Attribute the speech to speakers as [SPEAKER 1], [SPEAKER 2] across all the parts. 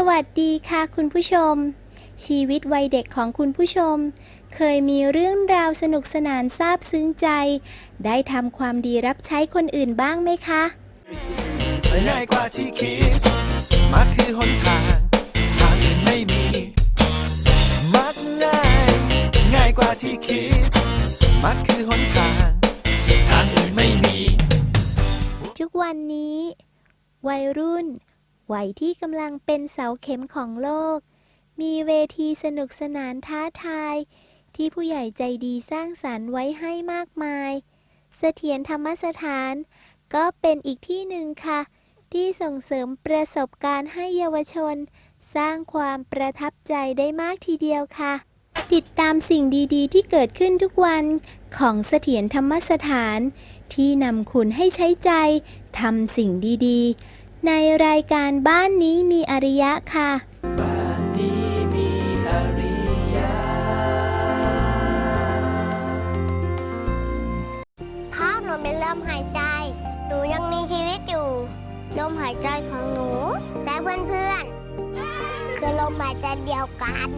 [SPEAKER 1] สวัสดีค่ะคุณผู้ชม ชีวิตวัยเด็กของคุณผู้ชม เคยมีเรื่องราวสนุกสนานซาบซึ้งใจ ได้ทำความดีรับใช้คนอื่นบ้างไหมคะ
[SPEAKER 2] ง่ายกว่าที่คิดมักคือหนทาง ทางอื่นไม่มี มักง่าย ง่ายกว่าที่คิดมักคือหนทาง ทางอื่นไม่มี
[SPEAKER 1] ทุกวันนี้ วัยรุ่น วัยที่กำลังเป็นเสาเข็มของโลก มีเวทีสนุกสนานท้าทาย ที่ผู้ใหญ่ใจดีสร้างสรรค์ไว้ให้มากมาย เสถียรธรรมสถาน ก็เป็นอีกที่หนึ่งค่ะ ที่ส่งเสริมประสบการณ์ให้เยาวชน สร้างความประทับใจได้มากทีเดียวค่ะ ติดตามสิ่งดีๆ ที่เกิดขึ้นทุกวันของเสถียรธรรมสถาน ที่นำคุณให้ใช้ใจทำสิ่งดีๆ ในรายการบ้านนี้มีอริยะค่ะ
[SPEAKER 3] ครับหนูเป็นลมหายใจ หนูยังมีชีวิตอยู่ ลมหายใจของหนู และเพื่อนๆ คือลมหายใจเดียวกัน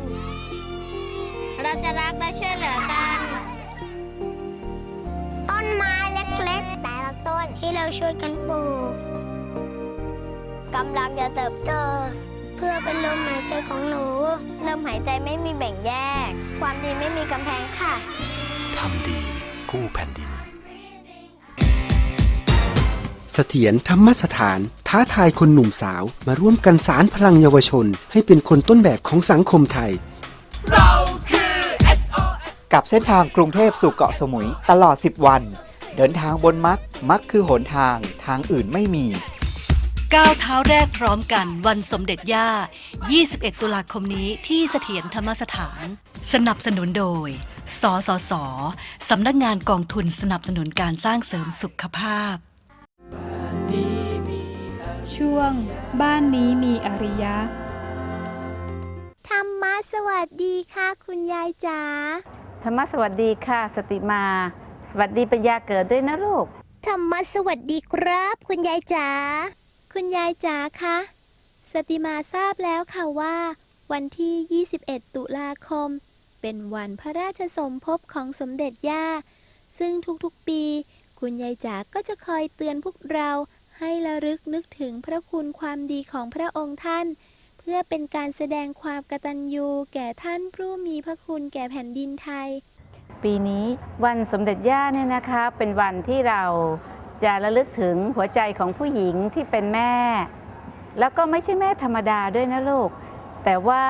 [SPEAKER 3] เราจะรักและช่วยเหลือกัน ต้นไม้เล็กๆ แต่ละต้นที่เราช่วยกันปลูก กำลังจะเติบโต เพื่อเป็นลมหายใจของหนู ลมหายใจไม่มีแบ่งแยก ความดีไม่มีกำแพงค่ะ
[SPEAKER 2] ทำดี กู้แผ่นดิน
[SPEAKER 4] เสถียรธรรมสถาน ท้าทายคนหนุ่มสาวมาร่วมกันสารพลังเยาวชน ให้เป็นคนต้นแบบของสังคมไทย
[SPEAKER 5] กับเส้นทางกรุงเทพสู่เกาะสมุยตลอด 10 วัน เดินทางบนมัก มักคือหนทาง ทางอื่นไม่มี
[SPEAKER 6] ก้าวเท้าแรกพร้อมกันวันสมเด็จย่า 21 ตุลาคมนี้ที่เสถียรธรรมสถาน สนับสนุนโดย สสส สำนักงานกองทุนสนับสนุนการสร้างเสริมสุขภาพ
[SPEAKER 7] ช่วง บ้านนี้มีอริยะ
[SPEAKER 1] ธรรมะสวัสดีค่ะ คุณยายจ๋า
[SPEAKER 8] ธรรมะสวัสดีค่ะ สติมา สวัสดีปัญญาเกิดด้วยนะลูก
[SPEAKER 3] ธรรมะสวัสดีครับ คุณยายจ๋า
[SPEAKER 1] คุณยายจ๋าคะ สติมาทราบแล้วค่ะว่า วันที่ 21 ตุลาคม เป็นวันพระราชสมภพของสมเด็จย่า ซึ่งทุกๆปี คุณยายจ๋าก็จะคอยเตือนพวกเราให้ระลึกนึกถึงพระคุณความดีของพระองค์ท่าน เพื่อเป็นการแสดงความกตัญญูแก่ท่านผู้มีพระคุณแก่แผ่นดินไทย
[SPEAKER 8] ปีนี้วันสมเด็จย่าเนี่ยนะคะเป็นวันที่เรา จะระลึกถึงหัวใจของผู้หญิงที่เป็นแม่ แล้วก็ไม่ใช่แม่ธรรมดาด้วยนะลูก แต่ว่า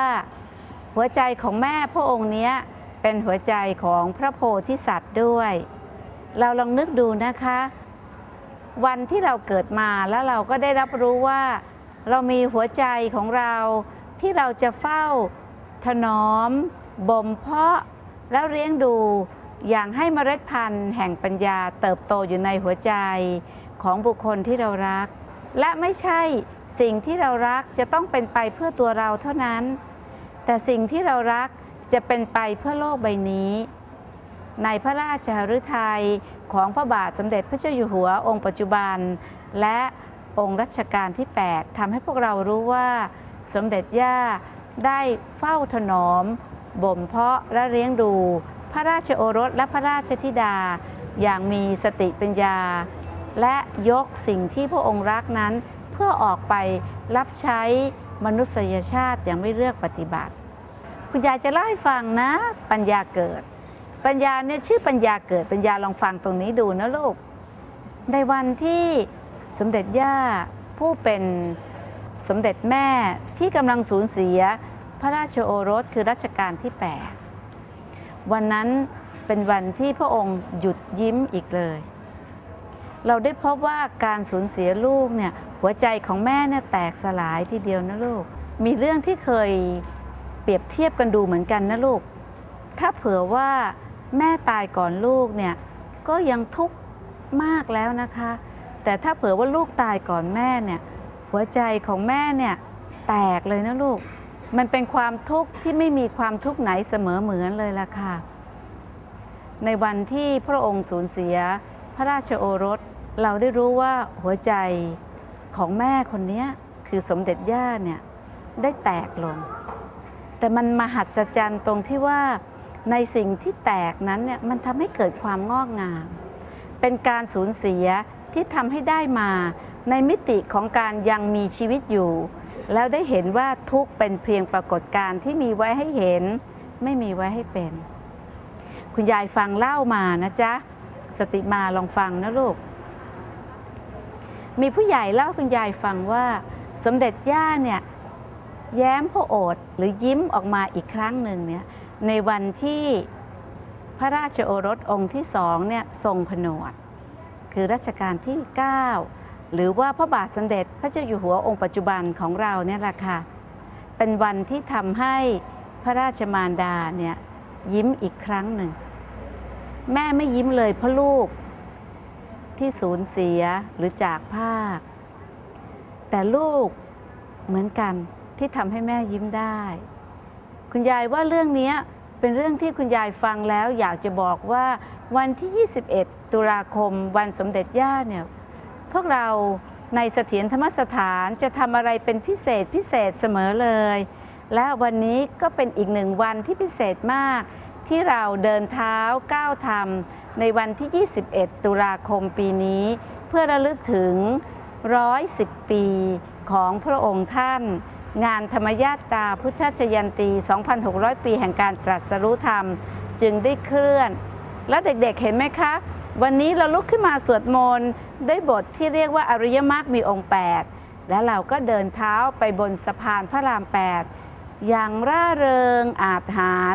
[SPEAKER 8] หัวใจของแม่พระองค์เนี้ยเป็นหัวใจของพระโพธิสัตว์ด้วย เราลองนึกดูนะคะ วันที่เราเกิดมาแล้วเราก็ได้รับรู้ว่า เรามีหัวใจของเราที่เราจะเฝ้าถนอมบ่มเพาะแล้วเลี้ยงดู อย่างให้เมล็ดพันธุ์แห่งปัญญาเติบโตอยู่ในหัวใจของบุคคลที่เรารัก และไม่ใช่สิ่งที่เรารักจะต้องเป็นไปเพื่อตัวเราเท่านั้น แต่สิ่งที่เรารักจะเป็นไปเพื่อโลกใบนี้ ในพระราชฤทัยของพระบาทสมเด็จพระเจ้าอยู่หัวองค์ปัจจุบัน และองค์รัชกาลที่ 8ทำให้พวกเรารู้ว่าสมเด็จย่าได้เฝ้าถนอมบ่มเพาะและเลี้ยงดู พระราชโอรสและพระราชธิดา อย่างมีสติปัญญา และยกสิ่งที่พระองค์รักนั้น เพื่อออกไปรับใช้มนุษยชาติอย่างไม่เลือกปฏิบัติ คุณยายจะเล่าให้ฟังนะ ปัญญาเกิด ปัญญาเนี่ยชื่อปัญญาเกิดปัญญาลองฟังตรงนี้ดูนะลูก ในวันที่สมเด็จย่าผู้เป็นสมเด็จแม่ที่กำลังสูญเสีย พระราชโอรสคือรัชกาลที่ 8 วันนั้นเป็นวันที่พระองค์หยุดยิ้มอีกเลย เราได้พบว่าการสูญเสียลูกเนี่ยหัวใจของแม่เนี่ยแตกสลายทีเดียวนะลูก มีเรื่องที่เคยเปรียบเทียบกันดูเหมือนกันนะลูก ถ้าเผื่อว่าแม่ตายก่อนลูกเนี่ยก็ยังทุกข์มากแล้วนะคะ แต่ถ้าเผื่อว่าลูกตายก่อนแม่เนี่ยหัวใจของแม่เนี่ยแตกเลยนะลูก มันเป็นความทุกข์ที่ไม่มีความทุกข์ไหนเสมอเหมือนเลยล่ะค่ะ ในวันที่พระองค์สูญเสียพระราชโอรส เราได้รู้ว่าหัวใจของแม่คนนี้คือสมเด็จย่าเนี่ยได้แตกลง แต่มันมหัศจรรย์ตรงที่ว่าในสิ่งที่แตกนั้นเนี่ยมันทำให้เกิดความงอกงาม เป็นการสูญเสียที่ทำให้ได้มาในมิติของการยังมีชีวิตอยู่ แล้วได้เห็นว่าทุกเป็นเพียงปรากฏการณ์ที่มีไว้ให้เห็น ไม่มีไว้ให้เป็น คุณยายฟังเล่ามานะจ๊ะ สติมาลองฟังนะลูก มีผู้ใหญ่เล่าคุณยายฟังว่า สมเด็จย่าเนี่ยแย้มพระโอษฐ์หรือยิ้มออกมาอีกครั้งหนึ่งเนี่ยในวันที่พระราชโอรสองค์ที่สองเนี่ยทรงผนวด คือรัชกาลที่ 9 หรือว่าพระบาทสมเด็จพระเจ้าอยู่หัวองค์ปัจจุบันของเราเนี่ยแหละค่ะ เป็นวันที่ทำให้พระราชมารดาเนี่ยยิ้มอีกครั้งหนึ่ง แม่ไม่ยิ้มเลยเพราะลูกที่สูญเสียหรือจากภาค แต่ลูกเหมือนกันที่ทำให้แม่ยิ้มได้ คุณยายว่าเรื่องนี้เป็นเรื่องที่คุณยายฟังแล้วอยากจะบอกว่าวันที่ 21 ตุลาคมวันสมเด็จย่าเนี่ย พวกเราในเสถียรธรรมสถานจะทำอะไรเป็นพิเศษพิเศษเสมอเลย และวันนี้ก็เป็นอีกหนึ่งวันที่พิเศษมาก ที่เราเดินเท้าก้าวทำในวันที่ 21 ตุลาคมปีนี้ เพื่อระลึกถึง 110 ปีของพระองค์ท่าน งานธรรมญาตาพุทธชยันตี 2,600 ปีแห่งการตรัสรู้ธรรม จึงได้เคลื่อน แล้วเด็กๆเห็นไหมคะ วันนี้เราลุกขึ้นมาสวดมนต์ด้วยบทที่เรียกว่าอริยมรรคมีองค์ 8 และเราก็เดินเท้าไปบนสะพานพระราม 8 อย่างร่าเริงอาจหาร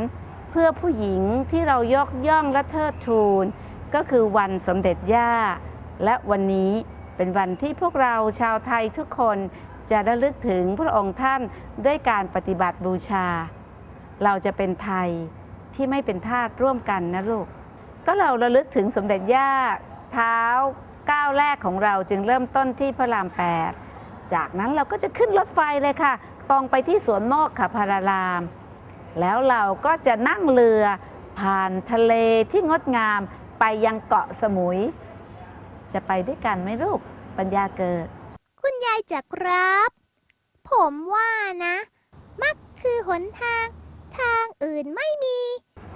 [SPEAKER 8] เพื่อผู้หญิงที่เรายกย่องและเทิดทูน ก็คือวันสมเด็จย่า และวันนี้เป็นวันที่พวกเราชาวไทยทุกคนจะระลึกถึงพระองค์ท่านด้วยการปฏิบัติบูชา เราจะเป็นไทยที่ไม่เป็นทาสร่วมกันนะลูก ก็เราระลึกถึงสมเด็จย่าเท้าก้าวแรกของเราจึงเริ่มต้นที่พระราม8จากนั้นเราก็จะขึ้นรถไฟเลยค่ะ ตรงไปที่สวนโมกขพาราราม แล้วเราก็จะนั่งเรือผ่านทะเลที่งดงามไปยังเกาะสมุย จะไปด้วยกันไหมลูกปัญญาเกิด
[SPEAKER 1] คุณยายจะครับ ผมว่านะ มักคือหนทาง ทางอื่นไม่มี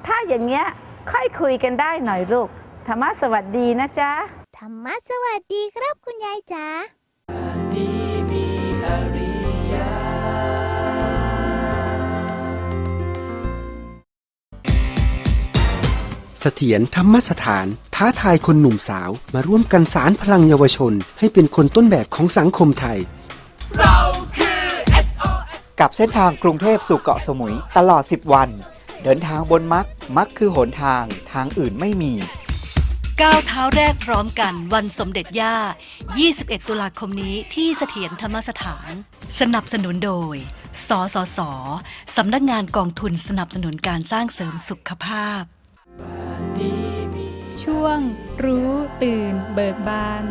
[SPEAKER 8] ถ้าอย่างเงี้ย ค่อยคุยกันได้หน่อยลูก ธรรมะสวัสดีนะจ๊ะ
[SPEAKER 1] ธรรมะสวัสดีครับคุณยายจ๋า
[SPEAKER 4] เสถียรธรรมสถาน ท้าทายคนหนุ่มสาวมาร่วมกันสารพลังเยาวชน ให้เป็นคนต้นแบบของสังคมไทย
[SPEAKER 5] กับเส้นทางกรุงเทพสู่เกาะสมุยตลอด 10 วัน เดินทางบนมักมักคือหนทางทางอื่นไม่มี
[SPEAKER 6] ก้าวเท้าแรกพร้อมกันวันสมเด็จย่า 21 ตุลาคมนี้ที่เสถียรธรรมสถาน สนับสนุนโดย สสส สำนักงานกองทุนสนับสนุนการสร้างเสริมสุขภาพ
[SPEAKER 7] ช่วง รู้ตื่น เบิกบาน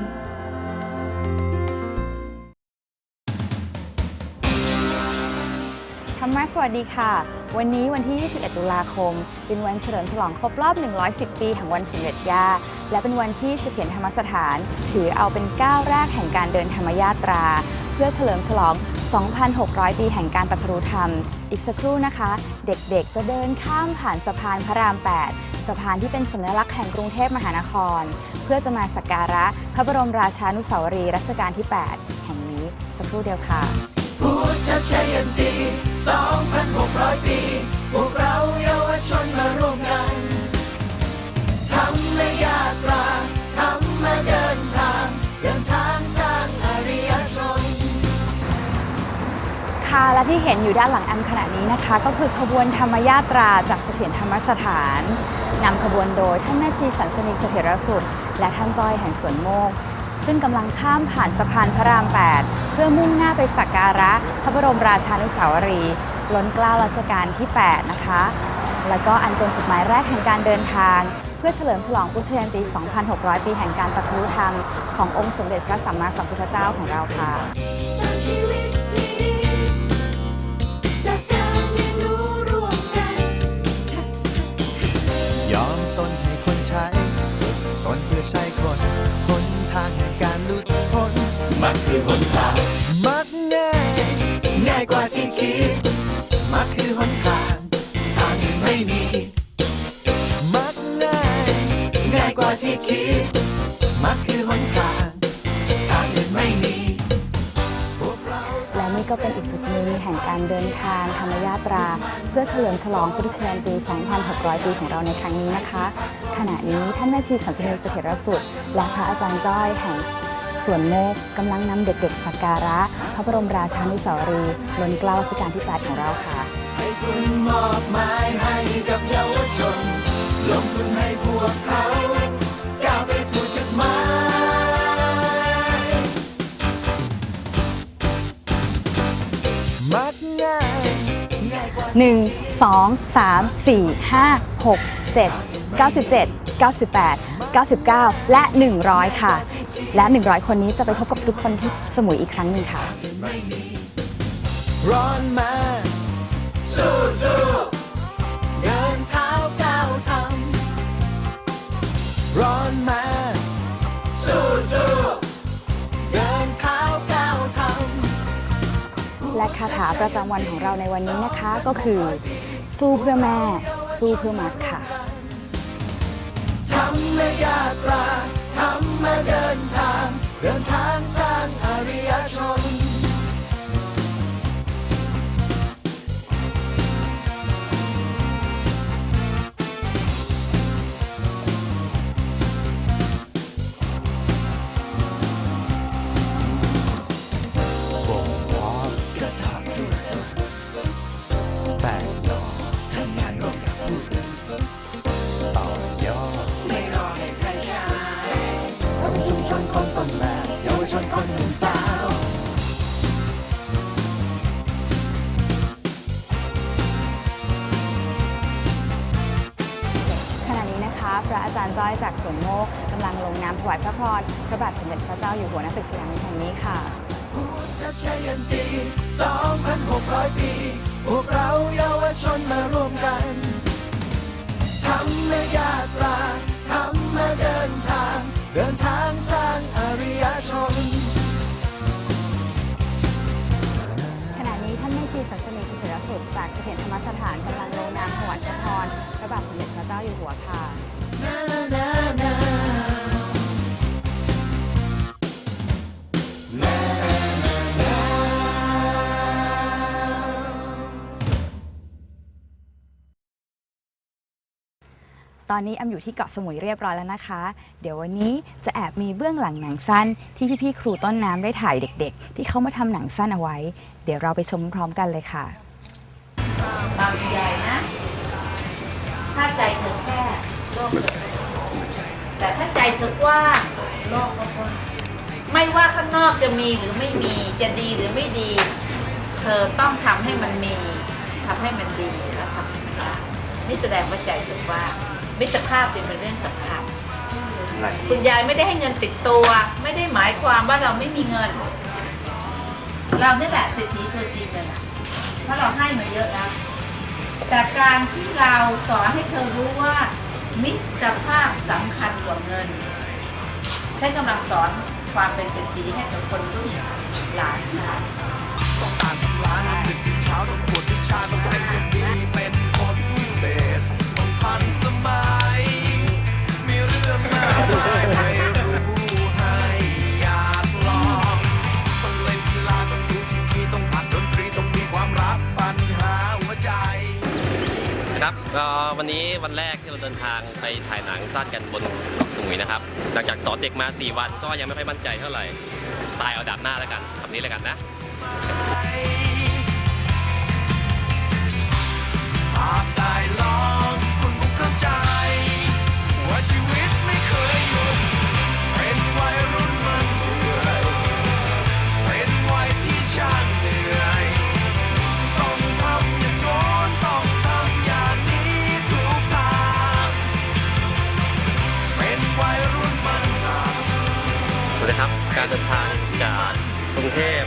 [SPEAKER 9] ธรรมะสวัสดีค่ะ วันนี้วันที่ 21 ตุลาคม เป็นวันเฉลิมฉลองครบรอบ 110 ปีแห่งวันสมเด็จย่า และเป็นวันที่เสถียรธรรมสถาน ถือเอาเป็นก้าวแรกแห่งการเดินธรรมยาตรา เพื่อเฉลิมฉลอง 2,600 ปีแห่งการตรัสรู้ธรรม อีกสักครู่นะคะ เด็กๆ จะเดินข้ามผ่านสะพานพระราม 8 สะพานที่เป็นสัญลักษณ์แห่งกรุงเทพมหานคร เพื่อจะมาสักการะพระบรมราชานุสาวรีย์รัชกาลที่ 8 แห่งนี้สักครู่เดียวค่ะ
[SPEAKER 2] พุทธชัยยันตี 2,600 ปี พวกเราเยาวชนมาร่วมกันทำและยาตราทำมาเดินทาง เดินทางสร้างอริยชน
[SPEAKER 9] ค่ะและที่เห็นอยู่ด้านหลังแอมขณะนี้นะคะ ก็คือขบวนธรรมยาตราจากเสถียรธรรมสถานนำขบวนโดยท่านแม่ชีสันสนิทเสถียรสุดและท่านจ้อยแห่งสวนโมก ซึ่งกำลังข้ามผ่านสะพานพระราม 8 พื่อมุ่งหน้าไปสักการะพระบรมราชานุสาวรีย์ล้นเกล้ารัชกาลที่ 8 นะคะ แล้วก็อันเป็นจุดหมายแรกแห่งการเดินทาง เพื่อเฉลิมฉลองพุทธยันตี 2,600 ปีแห่งการตรัสรู้ธรรมขององค์สมเด็จพระสัมมาสัมพุทธเจ้าของเราค่ะ
[SPEAKER 2] คือหนทางมักง่ายง่ายกว่าที่คิด มักคือหนทาง ทางอื่ไม่มี มักง่ายง่ายกว่าที่คิด มักคือหนทาง ทางอื่ไม่มี
[SPEAKER 9] และนี่ก็เป็นอีกจุดหนึ่งแห่งการเดินทางธรรมยาตรา เพื่อเฉลิมฉลองพุทธชนปี 2600 ปีของเราในครั้งนี้นะคะ ขณะนี้ท่านแม่ชีสันติเนสเสถียรสุดและพระอาจารย์จ้อยแห่ง สวนโมกกำลังนำเด็กๆสักการะ พระบรมราชานุสาวรีย์ล้นเกล้ารัชกาลที่ 8 ของเราค่ะ
[SPEAKER 2] ให้คุณมอบหมายให้กับเยาวชน ลงทุนให้พวกเขาก้าวไปสู่จุดหมายมักง่ายง่ายกว่า
[SPEAKER 9] 1 2 3 4 5 6 7 97 98 99 และ 100 ค่ะ และ 100 คนนี้จะไปพบกับทุกคนที่สมุยอีกครั้งหนึ่งค่ะ
[SPEAKER 2] ร้อนมาสู้สู้เดินเท้าก้าวทำร้อนมาสู้สู้เดินเท้าก้าวทำ
[SPEAKER 9] และคาถาประจำวันของเราในวันนี้นะคะก็คือ สู้เพื่อแม่ สู้เพื่อมัดค่ะ
[SPEAKER 2] ธรรมยาตราธรรมเดินทาง เดินทางสร้างอาริยชน บ่งบอกกระทำด้วยตนแต่ วน
[SPEAKER 9] โมกกำลังลงนามถวายพระพรพระบาทสมเด็จพระเจ้าอยู่หัวณตึกสยามแห่งนี้ค่ะ
[SPEAKER 2] พุทธชัยยันตี2,600 ปี พวกเราเยาวชนมาร่วมกันธรรมยาตราธรรมเดินทาง เดินทางสร้างอริยชน
[SPEAKER 9] ขณะนี้ท่านแม่ชีสันสนีเสถียรสุดจากเสถียรธรรมสถานกำลังลงนามถวายพระพรพระบาทสมเด็จพระเจ้าอยู่หัวค่ะ ตอนนี้แอมอยู่ที่เกาะสมุยเรียบร้อยแล้วนะคะ เดี๋ยววันนี้จะแอบมีเบื้องหลังหนังสั้น ที่พี่ๆครูต้นน้ำได้ถ่ายเด็ก ๆ ที่เขามาทำหนังสั้นเอาไว้ เดี๋ยวเราไปชมพร้อมกันเลยค่ะ
[SPEAKER 8] บางใหญ่นะ ถ้าใจเธอแค่โลกเธอแต่ถ้าใจเธอกว้างโลกก็กว้างไม่ว่าข้างนอกจะมีหรือไม่มีจะดีหรือไม่ดี เธอต้องทำให้มันมีทำให้มันดีแล้วทำให้มันได้นี่แสดงว่าใจเธอกว้าง มิตรภาพจึงเป็นเรื่องสำคัญ คุณยายไม่ได้ให้เงินติดตัว ไม่ได้หมายความว่าเราไม่มีเงิน เราเนี่ยแหละเศรษฐีตัวจริงเลยนะเพราะเราให้มาเยอะแล้ว แต่การที่เราสอนให้เธอรู้ว่า มิตรภาพสำคัญกว่าเงินฉันกำลังสอนความเป็นเศรษฐีให้กับคนรุ่นหลานชาย
[SPEAKER 2] ต้องอ่านตำราหนังสือเช้าต้องบวชวิชาต้องเป็นคนดีเป็น รื่องมากมายให้รู้ให้อยากลองต้องเล่นกีฬาต้อวันตรีต้องมีครั
[SPEAKER 10] บวันนี้วันแรกที่เราเดินทางไปถ่ายหนังสั้นกันบนเกาะสมุยนะครับ หลังจากสอนเด็กมา 4 วันก็ยังไม่ค่อยมั่นใจเท่าไหร่ ตายเอาดาบหน้าแล้วกันคำนี้แล้วกันนะ การเดินทางจากกรุงเทพ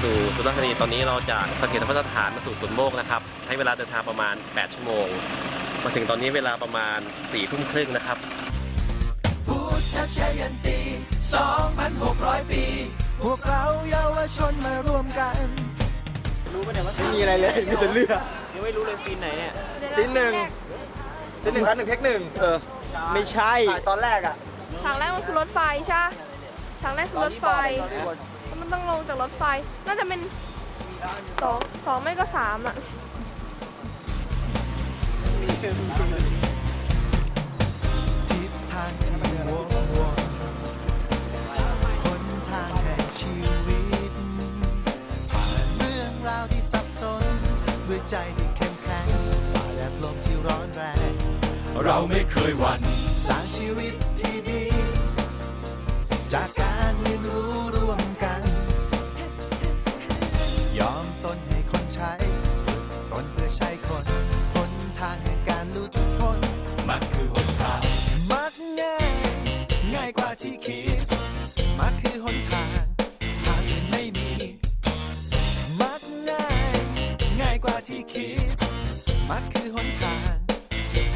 [SPEAKER 10] สู่สุราษฎร์ธานีตอนนี้เราจากเสถียรธรรมสถานมาสู่สวนโมกนะครับ ใช้เวลาเดินทางประมาณ 8 ชั่วโมง มาถึงตอนนี้เวลาประมาณ4ทุ่มครึ่งนะครับ
[SPEAKER 2] พุทธชัยยันตี 2,600 ปี พวกเราเยาวชนมาร่วมกัน
[SPEAKER 5] ไม่มีอะไรเลยมีแต่เลือด
[SPEAKER 11] ไม่รู้เลยซีนไหนเนี่ยซีนหนึ่งซีนหนึ่งแล้วหนึ่งเทคหนึ่งเออไม่ใช่ตอนแรกอะ
[SPEAKER 12] ฉากแรกมันคือรถไฟใช่ ปะฉากแรกคือรถไฟ มันต้องลงจากรถไฟ น่าจะเป็นสองสองไม่ก็สามอะ
[SPEAKER 2] ทิศทางที่วงวนหนทางแห่งชีวิต ผ่านเรื่องราวที่สับสน ด้วยใจที่เข้มแข็งฝ่าแดดลมที่ร้อนแรง เราไม่เคยหวั่นสร้างชีวิตที่ายกว่าที่คิดมักคือหนทางทางอื่นไม่มี มักง่าย ง่ายกว่าที่คิดมักคือหนทาง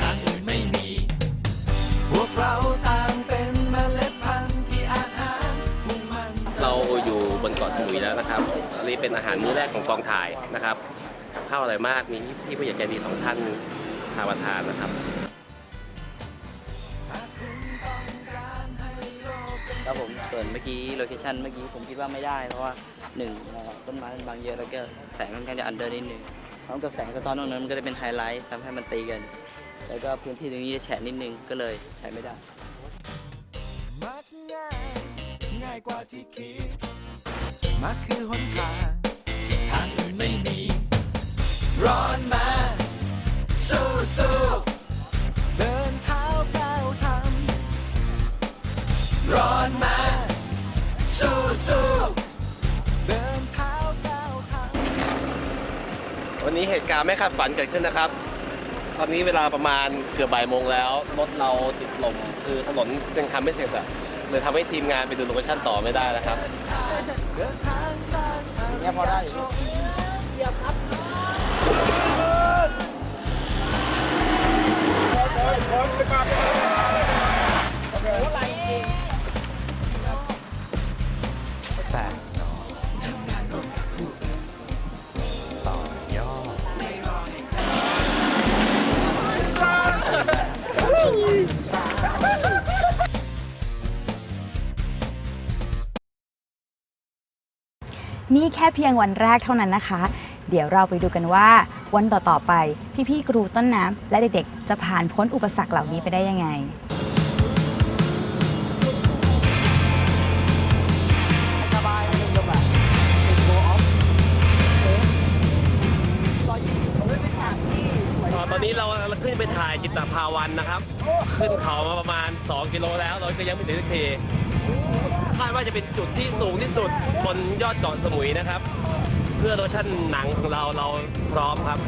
[SPEAKER 2] ทางอื่นไม่มี พวกเราต่างเป็นเมล็ดพันธุ์ที่อาหารมุ่งมัน
[SPEAKER 10] เราอยู่บนเกาะสมุยแล้วนะครับอันนี้เป็นอาหารมื้อแรกของกองถ่ายนะครับกับข้าวอร่อยมากมีที่ผู้ใหญ่ใจดีสองท่านพามาทานนะครับ
[SPEAKER 13] ผมส่วนเมื่อกี้โลเคชันเมื่อกี้ผมคิดว่าไม่ได้ เพราะว่าหนึ่งต้นไม้มันบางเยอะแล้วก็แสงค่อนข้างจะอันเดอร์นิดนึงพร้อมกับแสงสะท้อนตรงนั้นมันก็จะเป็นไฮไลท์ทำให้มันตีกัน แล้วก็พื้นที่ตรงนี้จะแฉะนิดนึงก็เลยใช้ไม่ได้
[SPEAKER 2] มักง่ายง่ายกว่าที่คิดมักคือหนทางทางอื่นไม่มีร้อนมาสู้สู้ สู้สู้เดินเท้าก้าวทำ
[SPEAKER 10] วันนี้เหตุการณ์ไม่คาดฝันเกิดขึ้นนะครับ ตอนนี้เวลาประมาณเกือบบ่ายโมงแล้วรถเราติดลมคือถนนยังทำไม่เสร็จอะเลยทำให้ทีมงานไปดูโลเคชั่นต่อไม่ได้นะครับ
[SPEAKER 2] เดินทางสร้างอารยชนแต่ นี่
[SPEAKER 9] แค่เพียงวันแรกเท่านั้นนะคะ เดี๋ยวเราไปดูกันว่า วันต่อๆไป พี่ๆครูต้นน้ำและเด็กๆ จะผ่านพ้นอุปสรรคเหล่านี้ไปได้ยังไง
[SPEAKER 10] ตอนนี้เราขึ้นไปถ่ายจิตตภาวันนะครับ ขึ้นเขามาประมาณ 2 กิโลแล้วเราก็ยังไม่ถึงที คาดว่าจะเป็นจุดที่สูงที่สุดบนยอดเกาะสมุยนะครับ เพื่อโลชั่นหนังของเราเราพร้อมครับ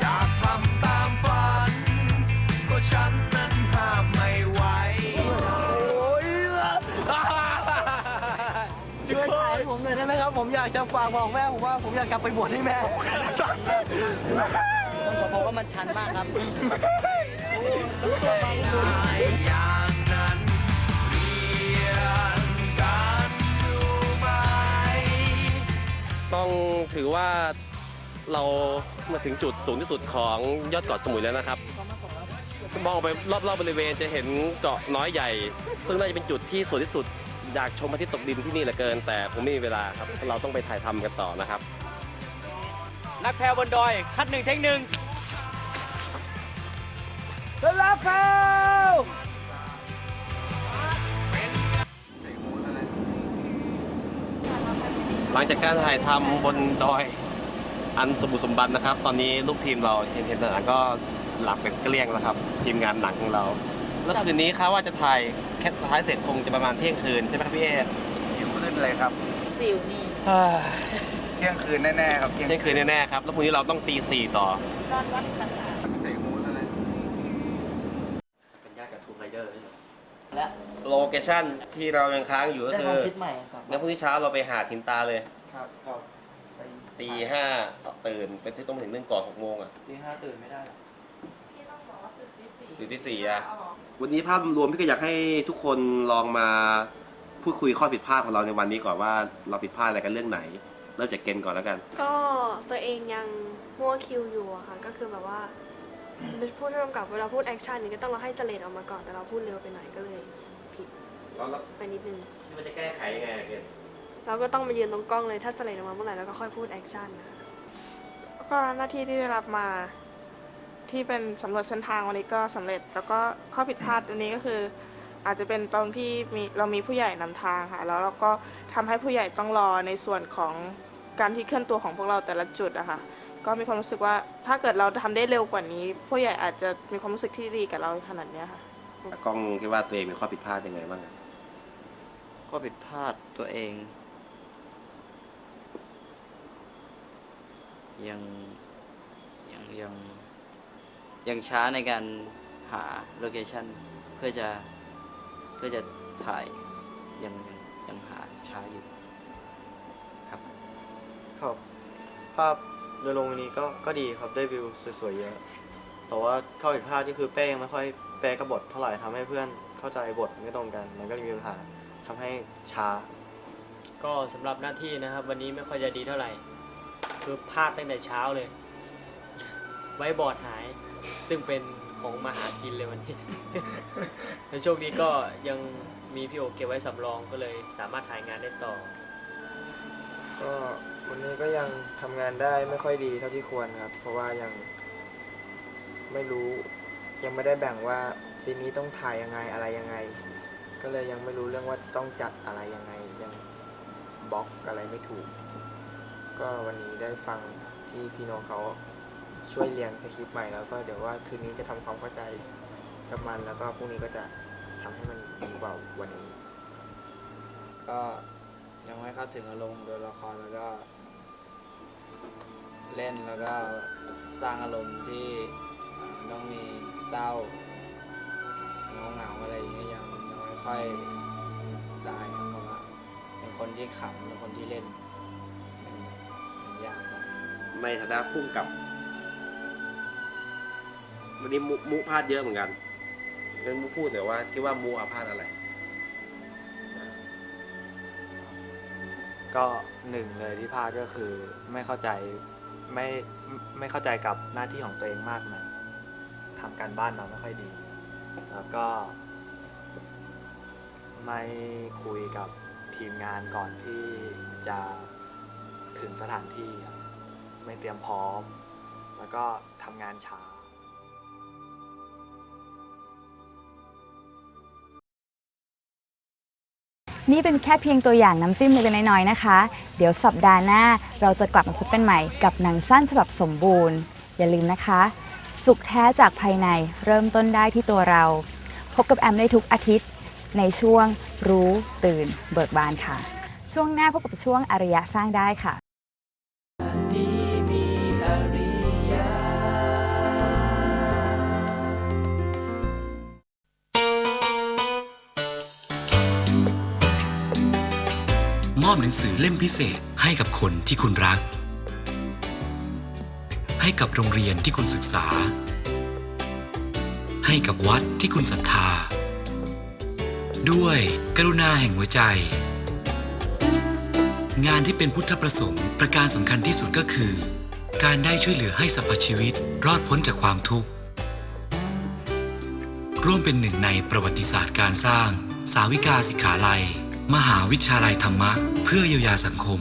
[SPEAKER 2] อยากทำตามฝันก็ฉันนั้นห้ามไม่ไหว
[SPEAKER 11] ช่วยถ่ายให้ผมหน่อยได้ไหมครับ ผมอยากจะฝากบอกแม่ผมว่าผมอยากกลับไปบวชให้แม่
[SPEAKER 13] ต้องบอกว่ามันชันมากครับ
[SPEAKER 10] ต้องถือว่าเรามาถึงจุดสูงที่สุดของยอดเกาะสมุยแล้วนะครับ มองไปรอบๆบริเวณจะเห็นเกาะน้อยใหญ่ ซึ่งน่าจะเป็นจุดที่สวยที่สุด อยากชมพระอาทิตย์ตกดินที่นี่เหลือเกิน แต่ผมไม่มีเวลาครับ เราต้องไปถ่ายทำกันต่อนะครับ
[SPEAKER 11] นักแพบนดอยคัดหนึ่งเทคหนึ่งแล้วแพรว
[SPEAKER 10] หลังจากการถ่ายทำบนดอยอันสมบูรณ์สมบัตินะครับ ตอนนี้ลูกทีมเราเห็นเห็นหนังก็หลับเป็นเกลี้ยงแล้วครับ ทีมงานหนังของเรา แล้วคืนนี้ครับว่าจะถ่ายแค่สุดท้ายเสร็จคงจะประมาณเที่ยงคืนใช่ไหมครับพี่เอ
[SPEAKER 5] เที่ยงคืนเลยครับ
[SPEAKER 8] สิวนี่
[SPEAKER 5] เที่ยงคืนแน่ๆครับเที่ยง
[SPEAKER 10] เที่ยงคืนแน่ๆครับแล้วพรุ่งนี้เราต้องตีสี่ต่อ
[SPEAKER 5] ใส่หูแล้วนะ
[SPEAKER 10] เป็นญาติกับทูไรเดอร์และ โลเคชั่นที่เรายังค้างอยู่ก็คือในพรุ่งนี้เช้าเราไปหาดทินตาเลย
[SPEAKER 11] ครับครับ
[SPEAKER 10] ตีห้าตื่นไปที่ต้องไปถึงเรื่องก่อนหกโมงอะ
[SPEAKER 11] ตีห้าตื่นไม่ได้
[SPEAKER 10] หรือที่สี่อะวันนี้ภาพรวมพี่ก็อยากให้ทุกคนลองมาพูดคุยข้อผิดพลาดของเราในวันนี้ก่อนว่าเราผิดพลาดอะไรกันเรื่องไหน เริ่มจากเกณฑ์ก่อนแล้วกัน
[SPEAKER 12] ก็ตัวเองยังมั่วคิวอยู่อะค่ะ ก็คือแบบว่าพูดร่วมกับเวลาพูดแอคชั่นนี่ก็ต้องเราให้สเลดออกมาก่อนแต่เราพูดเร็วไปหน่อยก็เลยผิด
[SPEAKER 10] แล้วแล้ว
[SPEAKER 12] ไปนิดนึง
[SPEAKER 10] ที่มันจะแก้ไขยังไงอะเกณฑ์
[SPEAKER 12] เราก็ต้องมายืนตรงกล้องเลยถ้าสเลดออกมาเมื่อไหร่เราก็ค่อยพูดแอคชั่นนะคะ
[SPEAKER 14] ก็หน้าที่ที่ได้รับมาที่เป็นสำรวจเส้นทางวันนี้ก็สำเร็จ แล้วก็ข้อผิดพลาดวันนี้ก็คือ อาจจะเป็นตรงที่มีเรามีผู้ใหญ่นำทางค่ะแล้วเราก็ทำให้ผู้ใหญ่ต้องรอในส่วนของการที่เคลื่อนตัวของพวกเราแต่ละจุดอะค่ะก็มีความรู้สึกว่าถ้าเกิดเราทำได้เร็วกว่านี้ ผู้ใหญ่อาจจะมีความรู้สึกที่ดีกับเราขนาดเนี้ยค่ะ
[SPEAKER 10] ตากล้องคิดว่าตัวเองมีข้อผิดพลาดยังไงบ้างอะ
[SPEAKER 13] ข้อผิดพลาดตัวเอง ยังยังยังยังช้าในการหาโลเคชันเพื่อจะเพื่อจะถ่ายยังยังยังหาช้าอยู่ครับ
[SPEAKER 11] ครับภาพโดยรวมวันนี้ก็ก็ดีครับได้วิวสวยๆเยอะแต่ว่าข้อผิดพลาดที่คือเป้งไม่ค่อยแปลกระบทเท่าไหร่ทำให้เพื่อนเข้าใจบทไม่ตรงกันมันก็มีปัญหา ทำให้ช้า
[SPEAKER 15] ก็สำหรับหน้าที่นะครับ วันนี้ไม่ค่อยจะดีเท่าไหร่ คือพลาดตั้งแต่เช้าเลย ไว้บอร์ดหาย ซึ่งเป็นของมหากินเลยวันนี้ในโชคดีก็ยังมีพี่โอเก็บไว้สำรองก็เลยสามารถถ่ายงานได้ต่อ
[SPEAKER 16] ก็วันนี้ก็ยังทำงานได้ไม่ค่อยดีเท่าที่ควรครับ เพราะว่ายังไม่รู้ยังไม่ได้แบ่งว่าซีนนี้ต้องถ่ายยังไงอะไรยังไง ก็เลยยังไม่รู้เรื่องว่าต้องจัดอะไรยังไงยังบล็อกอะไรไม่ถูก ก็วันนี้ได้ฟังที่พี่โนเขาช่วยเรียงสคริปต์ใหม่แล้วก็เดี๋ยวว่าคืนนี้จะทำความเข้าใจกับมันแล้วก็พรุ่งนี้ก็จะทำให้มันดีกว่าวันนี้
[SPEAKER 17] ก็ยังไม่เข้าถึงอารมณ์ของตัวละครแล้วก็ เล่นแล้วก็สร้างอารมณ์ที่ต้องมีเศร้าเหงาเหงาอะไรอย่างเงี้ยยัง ค่อยได้ครับเพราะว่าเป็นคนที่ขำเป็นคนที่เล่นมันมันยากมาก
[SPEAKER 10] ในฐานะพุ่มกับ วันนี้มุมุพลาดเยอะเหมือนกันงั้นมุพูดหน่อยว่าคิดว่ามุอาพลาดอะไร
[SPEAKER 11] ก็หนึ่งเลยที่พลาดก็คือไม่เข้าใจไม่ไม่เข้าใจกับหน้าที่ของตัวเองมากนะทำการบ้านมาไม่ค่อยดี แล้วก็ ไม่คุยกับทีมงานก่อนที่จะถึงสถานที่ครับไม่เตรียมพร้อม แล้วก็ทำงานช้า
[SPEAKER 9] นี่เป็นแค่เพียงตัวอย่างน้ำจิ้มเล็กๆน้อยๆนะคะ เดี๋ยวสัปดาห์หน้าเราจะกลับมาพบกันใหม่กับหนังสั้นฉบับสมบูรณ์ อย่าลืมนะคะ สุขแท้จากภายในเริ่มต้นได้ที่ตัวเรา พบกับแอมได้ทุกอาทิตย์ ในช่วงรู้ตื่นเบิกบานค่ะ ช่วงหน้าพบกับช่วงอารยะสร้างได้ค่ะ
[SPEAKER 18] มอบหนังสือเล่มพิเศษให้กับคนที่คุณรัก ให้กับโรงเรียนที่คุณศึกษา ให้กับวัดที่คุณศรัทธา ด้วยกรุณาแห่งหัวใจ งานที่เป็นพุทธประสงค์ประการสำคัญที่สุดก็คือ การได้ช่วยเหลือให้สรรพชีวิตรอดพ้นจากความทุกข์ ร่วมเป็นหนึ่งในประวัติศาสตร์การสร้าง สาวิกาสิกขาลัย มหาวิชาลัยธรรมะ เพื่อเยียวยาสังคม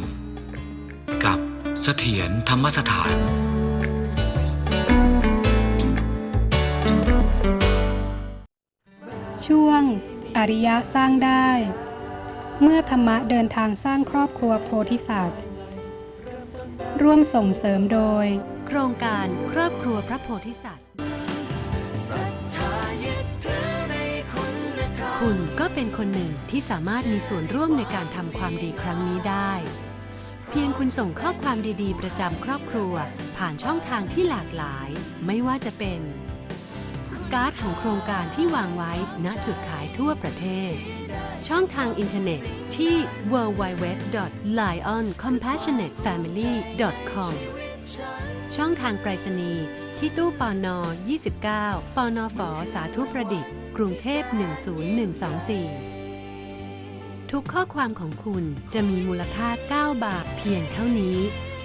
[SPEAKER 18] กับเสถียรธรรมสถาน
[SPEAKER 7] อริยะสร้างได้ เมื่อธรรมะเดินทางสร้างครอบครัวโพธิสัตว์ ร่วมส่งเสริมโดย
[SPEAKER 19] โครงการครอบครัวพระโพธิสัตว์ คุณก็เป็นคนหนึ่งที่สามารถมีส่วนร่วมในการทำความดีครั้งนี้ได้ เพียงคุณส่งข้อความดีๆ ประจำครอบครัว ผ่านช่องทางที่หลากหลาย ไม่ว่าจะเป็น การ์ดของโครงการที่วางไว้ณจุดขายทั่วประเทศ ช่องทางอินเทอร์เน็ตที่ www.lioncompassionatefamily.com ช่องทางไปรษณีย์ที่ตู้ปอนอ29 ปอนอฝอสาธุประดิษฐ์ กรุงเทพ 10124 ทุกข้อความของคุณจะมีมูลค่า 9 บาทเพียงเท่านี้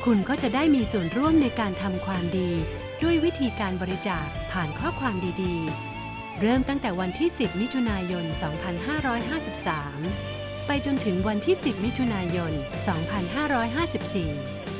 [SPEAKER 19] คุณก็จะได้มีส่วนร่วมในการทำความดี ด้วยวิธีการบริจาคผ่านข้อความดีๆ เริ่มตั้งแต่วันที่ 10 มิถุนายน 2553 ไปจนถึงวันที่ 10 มิถุนายน 2554